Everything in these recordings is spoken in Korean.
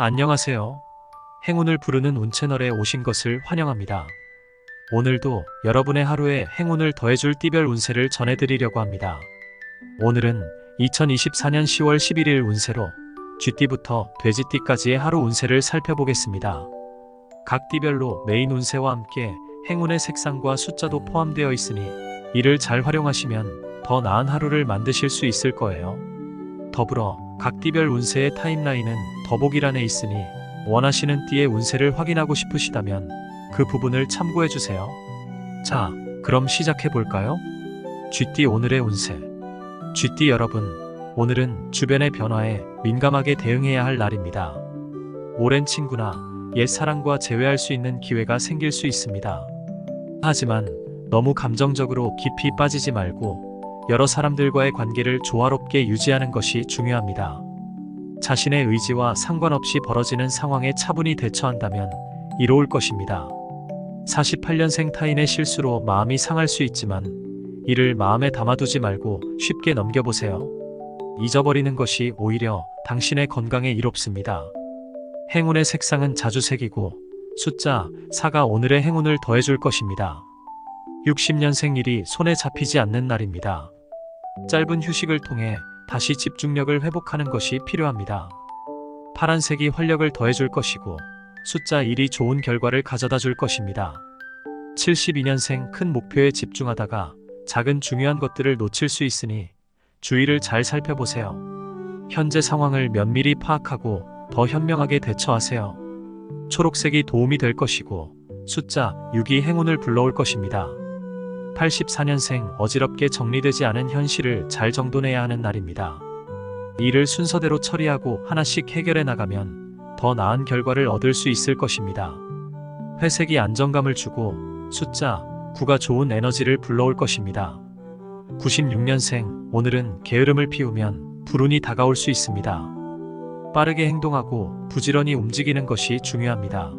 안녕하세요. 행운을 부르는 운 채널에 오신 것을 환영합니다. 오늘도 여러분의 하루에 행운을 더해줄 띠별 운세를 전해드리려고 합니다. 오늘은 2024년 10월 11일 운세로 쥐띠부터 돼지띠까지의 하루 운세를 살펴보겠습니다. 각 띠별로 메인 운세와 함께 행운의 색상과 숫자도 포함되어 있으니 이를 잘 활용하시면 더 나은 하루를 만드실 수 있을 거예요. 더불어 각 띠별 운세의 타임라인은 더보기란에 있으니 원하시는 띠의 운세를 확인하고 싶으시다면 그 부분을 참고해 주세요. 자, 그럼 시작해 볼까요? 쥐띠 오늘의 운세. 쥐띠 여러분, 오늘은 주변의 변화에 민감하게 대응해야 할 날입니다. 오랜 친구나 옛 사랑과 재회할 수 있는 기회가 생길 수 있습니다. 하지만 너무 감정적으로 깊이 빠지지 말고 여러 사람들과의 관계를 조화롭게 유지하는 것이 중요합니다. 자신의 의지와 상관없이 벌어지는 상황에 차분히 대처한다면 이로울 것입니다. 48년생 타인의 실수로 마음이 상할 수 있지만 이를 마음에 담아두지 말고 쉽게 넘겨보세요. 잊어버리는 것이 오히려 당신의 건강에 이롭습니다. 행운의 색상은 자주 색이고 숫자 4가 오늘의 행운을 더해줄 것입니다. 60년생 일이 손에 잡히지 않는 날입니다. 짧은 휴식을 통해 다시 집중력을 회복하는 것이 필요합니다. 파란색이 활력을 더해줄 것이고 숫자 1이 좋은 결과를 가져다 줄 것입니다. 72년생 큰 목표에 집중하다가 작은 중요한 것들을 놓칠 수 있으니 주의를 잘 살펴보세요. 현재 상황을 면밀히 파악하고 더 현명하게 대처하세요. 초록색이 도움이 될 것이고 숫자 6이 행운을 불러올 것입니다. 84년생 어지럽게 정리되지 않은 현실을 잘 정돈해야 하는 날입니다. 일을 순서대로 처리하고 하나씩 해결해 나가면 더 나은 결과를 얻을 수 있을 것입니다. 회색이 안정감을 주고 숫자 9가 좋은 에너지를 불러올 것입니다. 96년생 오늘은 게으름을 피우면 불운이 다가올 수 있습니다. 빠르게 행동하고 부지런히 움직이는 것이 중요합니다.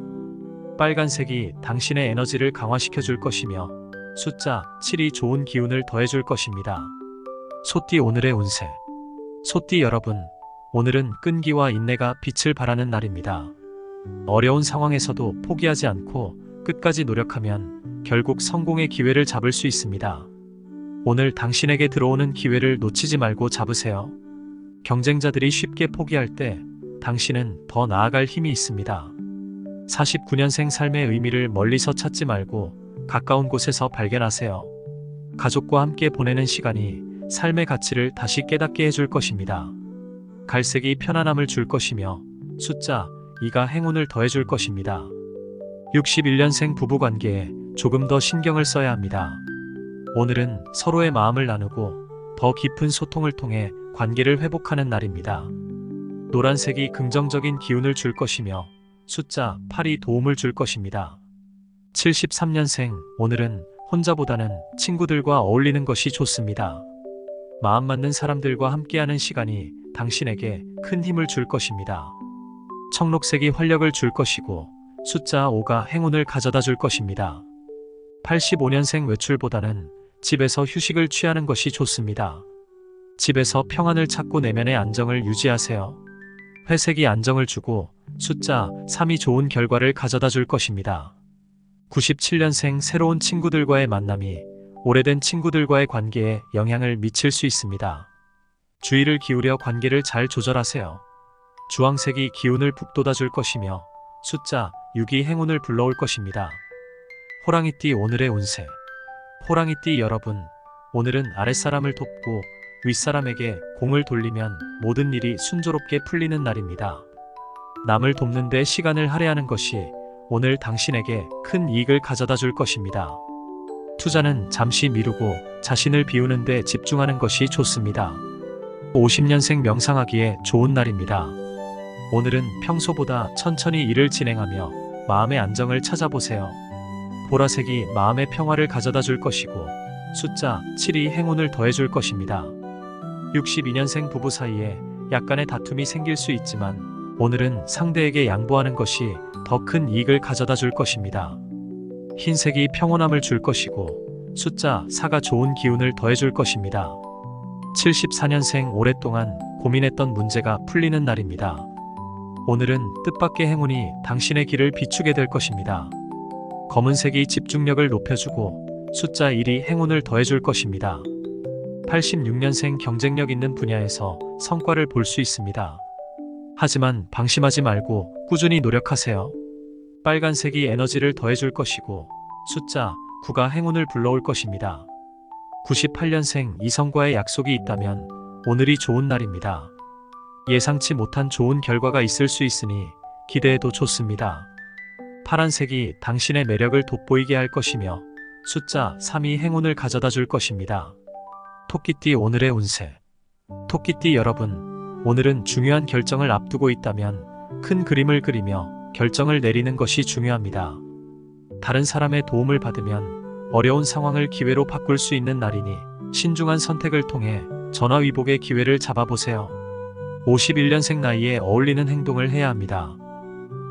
빨간색이 당신의 에너지를 강화시켜 줄 것이며 숫자 7이 좋은 기운을 더해줄 것입니다. 소띠 오늘의 운세. 소띠 여러분, 오늘은 끈기와 인내가 빛을 발하는 날입니다. 어려운 상황에서도 포기하지 않고 끝까지 노력하면 결국 성공의 기회를 잡을 수 있습니다. 오늘 당신에게 들어오는 기회를 놓치지 말고 잡으세요. 경쟁자들이 쉽게 포기할 때 당신은 더 나아갈 힘이 있습니다. 49년생 삶의 의미를 멀리서 찾지 말고 가까운 곳에서 발견하세요. 가족과 함께 보내는 시간이 삶의 가치를 다시 깨닫게 해줄 것입니다. 갈색이 편안함을 줄 것이며 숫자 2가 행운을 더해줄 것입니다. 61년생 부부 관계에 조금 더 신경을 써야 합니다. 오늘은 서로의 마음을 나누고 더 깊은 소통을 통해 관계를 회복하는 날입니다. 노란색이 긍정적인 기운을 줄 것이며 숫자 8이 도움을 줄 것입니다. 73년생 오늘은 혼자보다는 친구들과 어울리는 것이 좋습니다. 마음 맞는 사람들과 함께하는 시간이 당신에게 큰 힘을 줄 것입니다. 청록색이 활력을 줄 것이고 숫자 5가 행운을 가져다 줄 것입니다. 85년생 외출보다는 집에서 휴식을 취하는 것이 좋습니다. 집에서 평안을 찾고 내면의 안정을 유지하세요. 회색이 안정을 주고 숫자 3이 좋은 결과를 가져다 줄 것입니다. 97년생 새로운 친구들과의 만남이 오래된 친구들과의 관계에 영향을 미칠 수 있습니다. 주의를 기울여 관계를 잘 조절하세요. 주황색이 기운을 북돋아 줄 것이며 숫자 6이 행운을 불러올 것입니다. 호랑이띠 오늘의 운세. 호랑이띠 여러분, 오늘은 아랫사람을 돕고 윗사람에게 공을 돌리면 모든 일이 순조롭게 풀리는 날입니다. 남을 돕는 데 시간을 할애하는 것이 오늘 당신에게 큰 이익을 가져다 줄 것입니다. 투자는 잠시 미루고 자신을 비우는 데 집중하는 것이 좋습니다. 50년생 명상하기에 좋은 날입니다. 오늘은 평소보다 천천히 일을 진행하며 마음의 안정을 찾아보세요. 보라색이 마음의 평화를 가져다 줄 것이고 숫자 7이 행운을 더해 줄 것입니다. 62년생 부부 사이에 약간의 다툼이 생길 수 있지만 오늘은 상대에게 양보하는 것이 더 큰 이익을 가져다 줄 것입니다. 흰색이 평온함을 줄 것이고 숫자 4가 좋은 기운을 더해 줄 것입니다. 74년생 오랫동안 고민했던 문제가 풀리는 날입니다. 오늘은 뜻밖의 행운이 당신의 길을 비추게 될 것입니다. 검은색이 집중력을 높여주고 숫자 1이 행운을 더해줄 것입니다. 86년생 경쟁력 있는 분야에서 성과를 볼 수 있습니다. 하지만 방심하지 말고 꾸준히 노력하세요. 빨간색이 에너지를 더해줄 것이고 숫자 9가 행운을 불러올 것입니다. 98년생 이성과의 약속이 있다면 오늘이 좋은 날입니다. 예상치 못한 좋은 결과가 있을 수 있으니 기대해도 좋습니다. 파란색이 당신의 매력을 돋보이게 할 것이며 숫자 3이 행운을 가져다 줄 것입니다. 토끼띠 오늘의 운세. 토끼띠 여러분, 오늘은 중요한 결정을 앞두고 있다면 큰 그림을 그리며 결정을 내리는 것이 중요합니다. 다른 사람의 도움을 받으면 어려운 상황을 기회로 바꿀 수 있는 날이니 신중한 선택을 통해 전화위복의 기회를 잡아보세요. 51년생 나이에 어울리는 행동을 해야 합니다.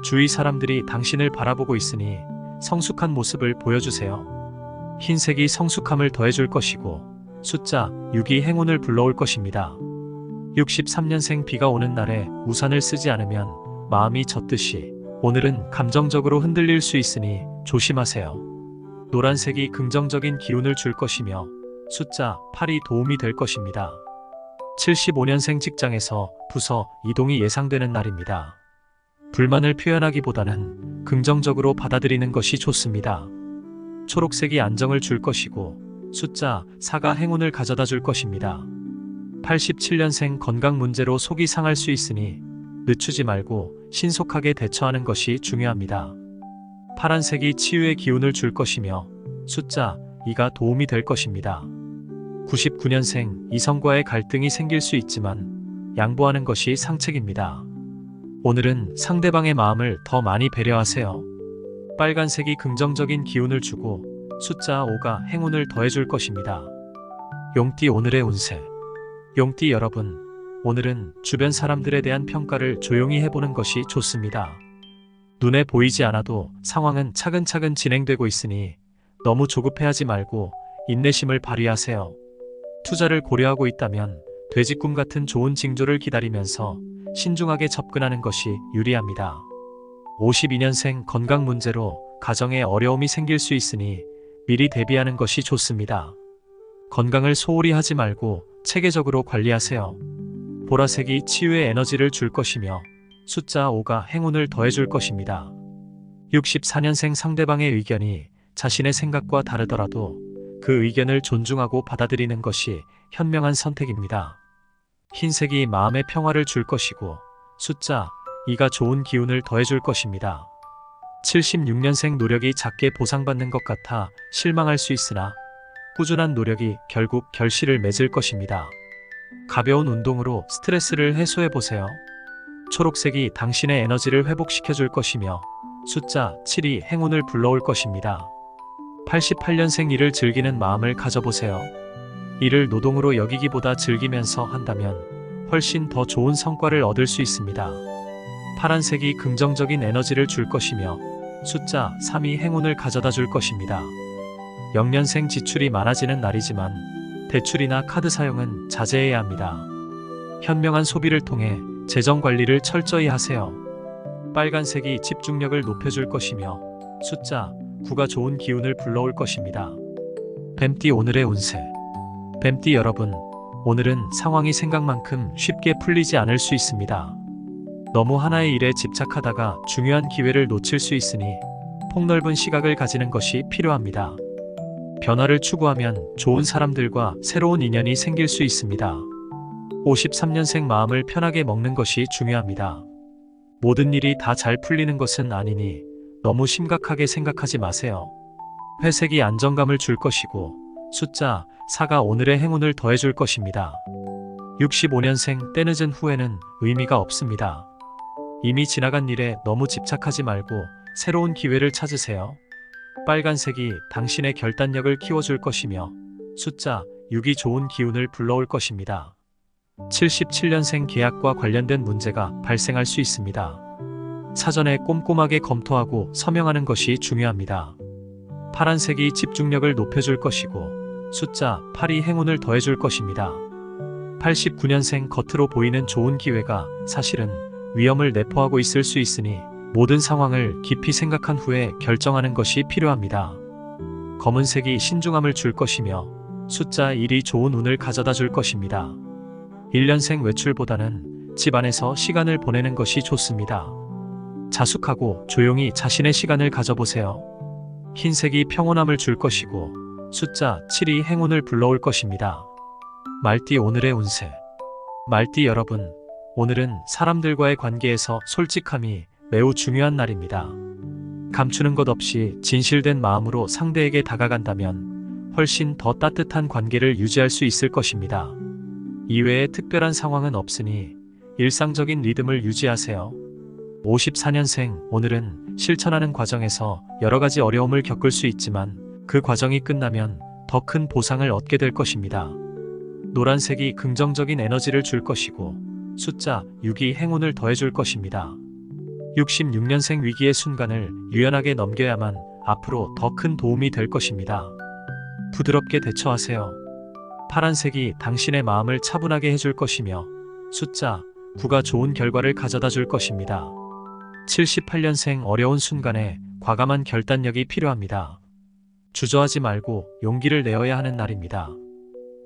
주위 사람들이 당신을 바라보고 있으니 성숙한 모습을 보여주세요. 흰색이 성숙함을 더해줄 것이고 숫자 6이 행운을 불러올 것입니다. 63년생 비가 오는 날에 우산을 쓰지 않으면 마음이 젖듯이 오늘은 감정적으로 흔들릴 수 있으니 조심하세요. 노란색이 긍정적인 기운을 줄 것이며 숫자 8이 도움이 될 것입니다. 75년생 직장에서 부서 이동이 예상되는 날입니다. 불만을 표현하기보다는 긍정적으로 받아들이는 것이 좋습니다. 초록색이 안정을 줄 것이고 숫자 4가 행운을 가져다 줄 것입니다. 87년생 건강 문제로 속이 상할 수 있으니 늦추지 말고 신속하게 대처하는 것이 중요합니다. 파란색이 치유의 기운을 줄 것이며 숫자 2가 도움이 될 것입니다. 99년생 이성과의 갈등이 생길 수 있지만 양보하는 것이 상책입니다. 오늘은 상대방의 마음을 더 많이 배려하세요. 빨간색이 긍정적인 기운을 주고 숫자 5가 행운을 더해줄 것입니다. 용띠 오늘의 운세. 용띠 여러분, 오늘은 주변 사람들에 대한 평가를 조용히 해보는 것이 좋습니다. 눈에 보이지 않아도 상황은 차근차근 진행되고 있으니 너무 조급해하지 말고 인내심을 발휘하세요. 투자를 고려하고 있다면 돼지꿈 같은 좋은 징조를 기다리면서 신중하게 접근하는 것이 유리합니다. 52년생 건강 문제로 가정에 어려움이 생길 수 있으니 미리 대비하는 것이 좋습니다. 건강을 소홀히 하지 말고 체계적으로 관리하세요. 보라색이 치유의 에너지를 줄 것이며 숫자 5가 행운을 더해줄 것입니다. 64년생 상대방의 의견이 자신의 생각과 다르더라도 그 의견을 존중하고 받아들이는 것이 현명한 선택입니다. 흰색이 마음의 평화를 줄 것이고 숫자 2가 좋은 기운을 더해줄 것입니다. 76년생 노력이 작게 보상받는 것 같아 실망할 수 있으나 꾸준한 노력이 결국 결실을 맺을 것입니다. 가벼운 운동으로 스트레스를 해소해 보세요. 초록색이 당신의 에너지를 회복시켜 줄 것이며 숫자 7이 행운을 불러올 것입니다. 88년생 일을 즐기는 마음을 가져보세요. 일을 노동으로 여기기보다 즐기면서 한다면 훨씬 더 좋은 성과를 얻을 수 있습니다. 파란색이 긍정적인 에너지를 줄 것이며 숫자 3이 행운을 가져다 줄 것입니다. 영년생 지출이 많아지는 날이지만 대출이나 카드 사용은 자제해야 합니다. 현명한 소비를 통해 재정 관리를 철저히 하세요. 빨간색이 집중력을 높여줄 것이며 숫자 9가 좋은 기운을 불러올 것입니다. 뱀띠 오늘의 운세. 뱀띠 여러분, 오늘은 상황이 생각만큼 쉽게 풀리지 않을 수 있습니다. 너무 하나의 일에 집착하다가 중요한 기회를 놓칠 수 있으니 폭넓은 시각을 가지는 것이 필요합니다. 변화를 추구하면 좋은 사람들과 새로운 인연이 생길 수 있습니다. 53년생 마음을 편하게 먹는 것이 중요합니다. 모든 일이 다 잘 풀리는 것은 아니니 너무 심각하게 생각하지 마세요. 회색이 안정감을 줄 것이고 숫자 4가 오늘의 행운을 더해줄 것입니다. 65년생 때늦은 후회는 의미가 없습니다. 이미 지나간 일에 너무 집착하지 말고 새로운 기회를 찾으세요. 빨간색이 당신의 결단력을 키워줄 것이며 숫자 6이 좋은 기운을 불러올 것입니다. 77년생 계약과 관련된 문제가 발생할 수 있습니다. 사전에 꼼꼼하게 검토하고 서명하는 것이 중요합니다. 파란색이 집중력을 높여줄 것이고 숫자 8이 행운을 더해줄 것입니다. 89년생 겉으로 보이는 좋은 기회가 사실은 위험을 내포하고 있을 수 있으니 모든 상황을 깊이 생각한 후에 결정하는 것이 필요합니다. 검은색이 신중함을 줄 것이며 숫자 1이 좋은 운을 가져다 줄 것입니다. 1년생 외출보다는 집 안에서 시간을 보내는 것이 좋습니다. 자숙하고 조용히 자신의 시간을 가져보세요. 흰색이 평온함을 줄 것이고 숫자 7이 행운을 불러올 것입니다. 말띠 오늘의 운세. 말띠 여러분, 오늘은 사람들과의 관계에서 솔직함이 매우 중요한 날입니다. 감추는 것 없이 진실된 마음으로 상대에게 다가간다면 훨씬 더 따뜻한 관계를 유지할 수 있을 것입니다. 이외에 특별한 상황은 없으니 일상적인 리듬을 유지하세요. 54년생 오늘은 실천하는 과정에서 여러 가지 어려움을 겪을 수 있지만 그 과정이 끝나면 더 큰 보상을 얻게 될 것입니다. 노란색이 긍정적인 에너지를 줄 것이고 숫자 6이 행운을 더해줄 것입니다. 66년생 위기의 순간을 유연하게 넘겨야만 앞으로 더 큰 도움이 될 것입니다. 부드럽게 대처하세요. 파란색이 당신의 마음을 차분하게 해줄 것이며 숫자 9가 좋은 결과를 가져다 줄 것입니다. 78년생 어려운 순간에 과감한 결단력이 필요합니다. 주저하지 말고 용기를 내어야 하는 날입니다.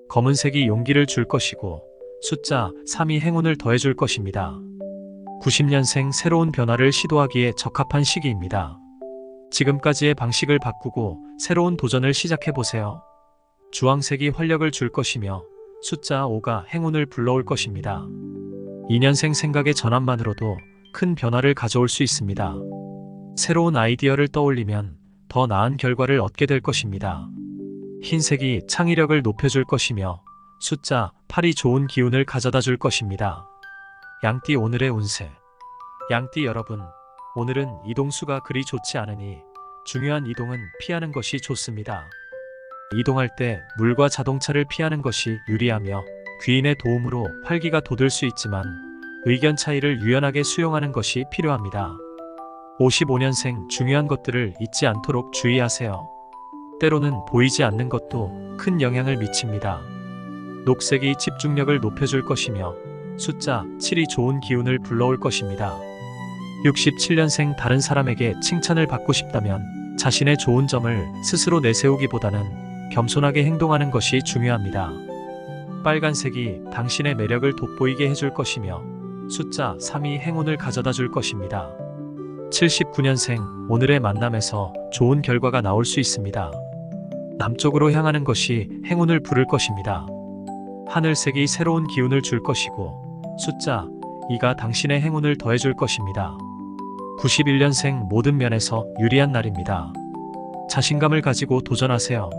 검은색이 용기를 줄 것이고 숫자 3이 행운을 더해줄 것입니다. 90년생 새로운 변화를 시도하기에 적합한 시기입니다. 지금까지의 방식을 바꾸고 새로운 도전을 시작해보세요. 주황색이 활력을 줄 것이며 숫자 5가 행운을 불러올 것입니다. 2년생 생각의 전환만으로도 큰 변화를 가져올 수 있습니다. 새로운 아이디어를 떠올리면 더 나은 결과를 얻게 될 것입니다. 흰색이 창의력을 높여줄 것이며 숫자 8이 좋은 기운을 가져다 줄 것입니다. 양띠 오늘의 운세. 양띠 여러분, 오늘은 이동수가 그리 좋지 않으니 중요한 이동은 피하는 것이 좋습니다. 이동할 때 물과 자동차를 피하는 것이 유리하며 귀인의 도움으로 활기가 돋을 수 있지만 의견 차이를 유연하게 수용하는 것이 필요합니다. 55년생 중요한 것들을 잊지 않도록 주의하세요. 때로는 보이지 않는 것도 큰 영향을 미칩니다. 녹색이 집중력을 높여줄 것이며 숫자 7이 좋은 기운을 불러올 것입니다. 67년생 다른 사람에게 칭찬을 받고 싶다면 자신의 좋은 점을 스스로 내세우기보다는 겸손하게 행동하는 것이 중요합니다. 빨간색이 당신의 매력을 돋보이게 해줄 것이며 숫자 3이 행운을 가져다 줄 것입니다. 79년생 오늘의 만남에서 좋은 결과가 나올 수 있습니다. 남쪽으로 향하는 것이 행운을 부를 것입니다. 하늘색이 새로운 기운을 줄 것이고 숫자 2가 당신의 행운을 더해줄 것입니다. 91년생 모든 면에서 유리한 날입니다. 자신감을 가지고 도전하세요.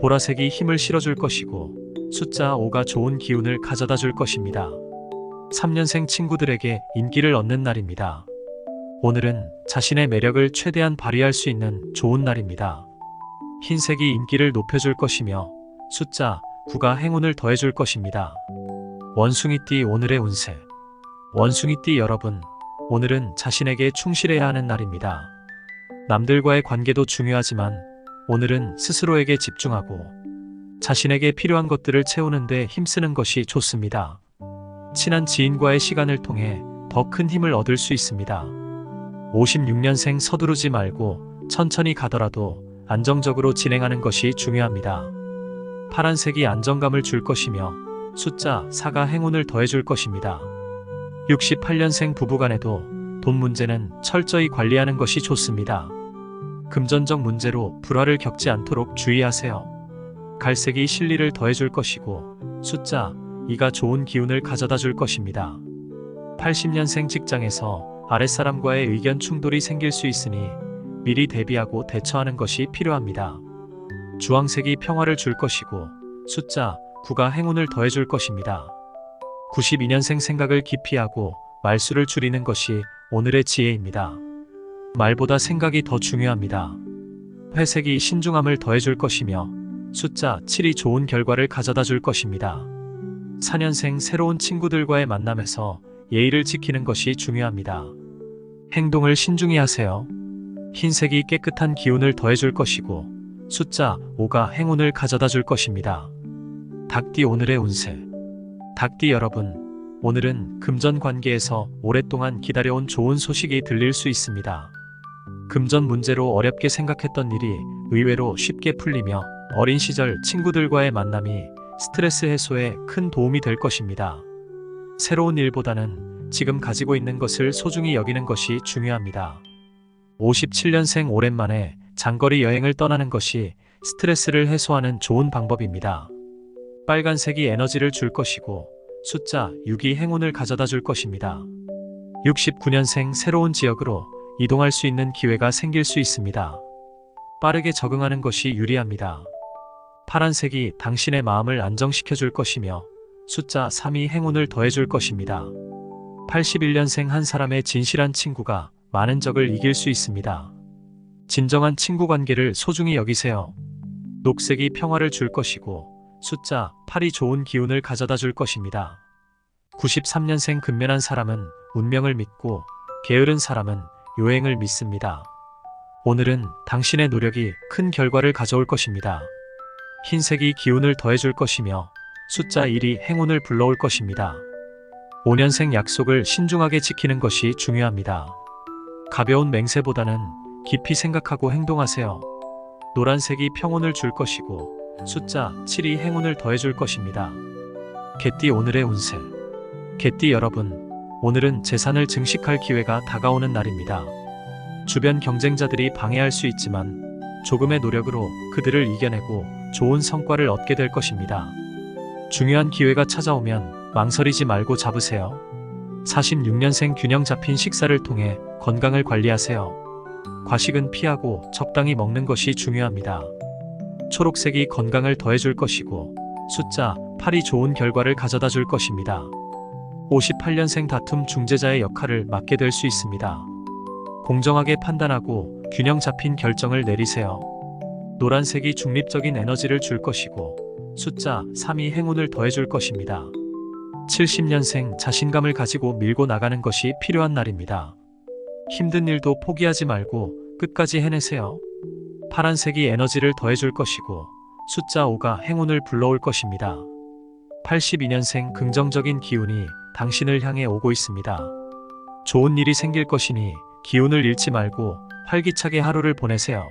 보라색이 힘을 실어줄 것이고 숫자 5가 좋은 기운을 가져다 줄 것입니다. 3년생 친구들에게 인기를 얻는 날입니다. 오늘은 자신의 매력을 최대한 발휘할 수 있는 좋은 날입니다. 흰색이 인기를 높여줄 것이며 숫자 9가 행운을 더해줄 것입니다. 원숭이띠 오늘의 운세. 원숭이띠 여러분, 오늘은 자신에게 충실해야 하는 날입니다. 남들과의 관계도 중요하지만 오늘은 스스로에게 집중하고 자신에게 필요한 것들을 채우는데 힘쓰는 것이 좋습니다. 친한 지인과의 시간을 통해 더 큰 힘을 얻을 수 있습니다. 56년생 서두르지 말고 천천히 가더라도 안정적으로 진행하는 것이 중요합니다. 파란색이 안정감을 줄 것이며 숫자 4가 행운을 더해줄 것입니다. 68년생 부부간에도 돈 문제는 철저히 관리하는 것이 좋습니다. 금전적 문제로 불화를 겪지 않도록 주의하세요. 갈색이 실리를 더해줄 것이고 숫자 2가 좋은 기운을 가져다 줄 것입니다. 80년생 직장에서 아랫사람과의 의견 충돌이 생길 수 있으니 미리 대비하고 대처하는 것이 필요합니다. 주황색이 평화를 줄 것이고 숫자 9가 행운을 더해줄 것입니다. 92년생 생각을 깊이 하고 말수를 줄이는 것이 오늘의 지혜입니다. 말보다 생각이 더 중요합니다. 회색이 신중함을 더해줄 것이며 숫자 7이 좋은 결과를 가져다 줄 것입니다. 4년생 새로운 친구들과의 만남에서 예의를 지키는 것이 중요합니다. 행동을 신중히 하세요. 흰색이 깨끗한 기운을 더해줄 것이고 숫자 5가 행운을 가져다 줄 것입니다. 닭띠 오늘의 운세. 닭띠 여러분, 오늘은 금전 관계에서 오랫동안 기다려온 좋은 소식이 들릴 수 있습니다. 금전 문제로 어렵게 생각했던 일이 의외로 쉽게 풀리며 어린 시절 친구들과의 만남이 스트레스 해소에 큰 도움이 될 것입니다. 새로운 일보다는 지금 가지고 있는 것을 소중히 여기는 것이 중요합니다. 57년생 오랜만에 장거리 여행을 떠나는 것이 스트레스를 해소하는 좋은 방법입니다. 빨간색이 에너지를 줄 것이고 숫자 6이 행운을 가져다 줄 것입니다. 69년생 새로운 지역으로 이동할 수 있는 기회가 생길 수 있습니다. 빠르게 적응하는 것이 유리합니다. 파란색이 당신의 마음을 안정시켜 줄 것이며 숫자 3이 행운을 더해 줄 것입니다. 81년생 한 사람의 진실한 친구가 많은 적을 이길 수 있습니다. 진정한 친구 관계를 소중히 여기세요. 녹색이 평화를 줄 것이고 숫자 8이 좋은 기운을 가져다 줄 것입니다. 93년생 근면한 사람은 운명을 믿고 게으른 사람은 요행을 믿습니다. 오늘은 당신의 노력이 큰 결과를 가져올 것입니다. 흰색이 기운을 더해줄 것이며 숫자 1이 행운을 불러올 것입니다. 5년생 약속을 신중하게 지키는 것이 중요합니다. 가벼운 맹세보다는 깊이 생각하고 행동하세요. 노란색이 평온을 줄 것이고 숫자 7이 행운을 더해줄 것입니다. 개띠 오늘의 운세. 개띠 여러분, 오늘은 재산을 증식할 기회가 다가오는 날입니다. 주변 경쟁자들이 방해할 수 있지만 조금의 노력으로 그들을 이겨내고 좋은 성과를 얻게 될 것입니다. 중요한 기회가 찾아오면 망설이지 말고 잡으세요. 46년생 균형 잡힌 식사를 통해 건강을 관리하세요. 과식은 피하고 적당히 먹는 것이 중요합니다. 초록색이 건강을 더해줄 것이고 숫자 8이 좋은 결과를 가져다 줄 것입니다. 58년생 다툼 중재자의 역할을 맡게 될 수 있습니다. 공정하게 판단하고 균형 잡힌 결정을 내리세요. 노란색이 중립적인 에너지를 줄 것이고 숫자 3이 행운을 더해줄 것입니다. 70년생 자신감을 가지고 밀고 나가는 것이 필요한 날입니다. 힘든 일도 포기하지 말고 끝까지 해내세요. 파란색이 에너지를 더해줄 것이고 숫자 5가 행운을 불러올 것입니다. 82년생 긍정적인 기운이 당신을 향해 오고 있습니다. 좋은 일이 생길 것이니 기운을 잃지 말고 활기차게 하루를 보내세요.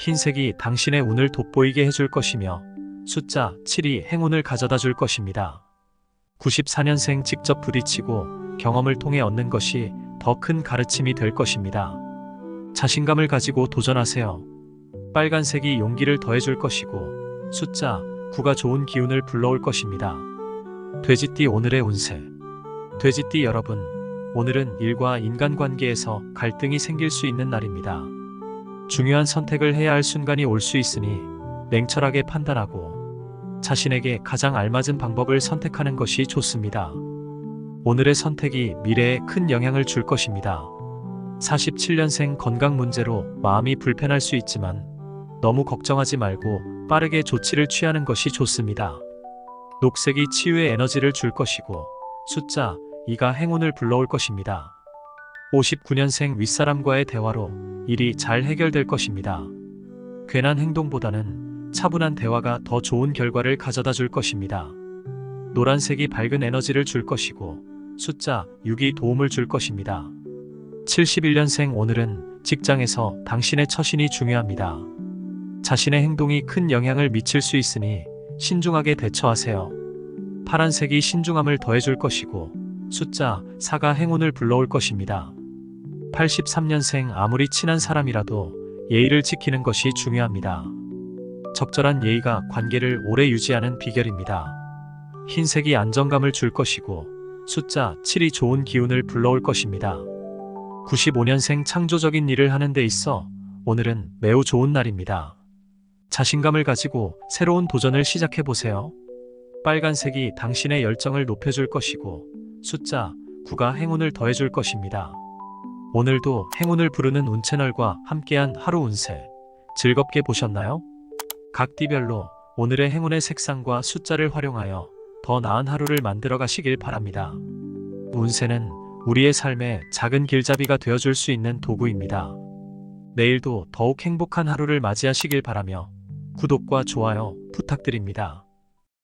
흰색이 당신의 운을 돋보이게 해줄 것이며 숫자 7이 행운을 가져다 줄 것입니다. 94년생 직접 부딪히고 경험을 통해 얻는 것이 더 큰 가르침이 될 것입니다. 자신감을 가지고 도전하세요. 빨간색이 용기를 더해줄 것이고 숫자 9가 좋은 기운을 불러올 것입니다. 돼지띠 오늘의 운세. 돼지띠 여러분, 오늘은 일과 인간관계에서 갈등이 생길 수 있는 날입니다. 중요한 선택을 해야 할 순간이 올 수 있으니 냉철하게 판단하고 자신에게 가장 알맞은 방법을 선택하는 것이 좋습니다. 오늘의 선택이 미래에 큰 영향을 줄 것입니다. 47년생 건강 문제로 마음이 불편할 수 있지만 너무 걱정하지 말고 빠르게 조치를 취하는 것이 좋습니다. 녹색이 치유의 에너지를 줄 것이고 숫자 2가 행운을 불러올 것입니다. 59년생 윗사람과의 대화로 일이 잘 해결될 것입니다. 괜한 행동보다는 차분한 대화가 더 좋은 결과를 가져다 줄 것입니다. 노란색이 밝은 에너지를 줄 것이고 숫자 6이 도움을 줄 것입니다. 71년생 오늘은 직장에서 당신의 처신이 중요합니다. 자신의 행동이 큰 영향을 미칠 수 있으니 신중하게 대처하세요. 파란색이 신중함을 더해줄 것이고 숫자 4가 행운을 불러올 것입니다. 83년생 아무리 친한 사람이라도 예의를 지키는 것이 중요합니다. 적절한 예의가 관계를 오래 유지하는 비결입니다. 흰색이 안정감을 줄 것이고 숫자 7이 좋은 기운을 불러올 것입니다. 95년생 창조적인 일을 하는 데 있어 오늘은 매우 좋은 날입니다. 자신감을 가지고 새로운 도전을 시작해 보세요. 빨간색이 당신의 열정을 높여줄 것이고 숫자 9가 행운을 더해줄 것입니다. 오늘도 행운을 부르는 운 채널과 함께한 하루 운세 즐겁게 보셨나요? 각 띠별로 오늘의 행운의 색상과 숫자를 활용하여 더 나은 하루를 만들어 가시길 바랍니다. 운세는 우리의 삶에 작은 길잡이가 되어줄 수 있는 도구입니다. 내일도 더욱 행복한 하루를 맞이하시길 바라며 구독과 좋아요 부탁드립니다.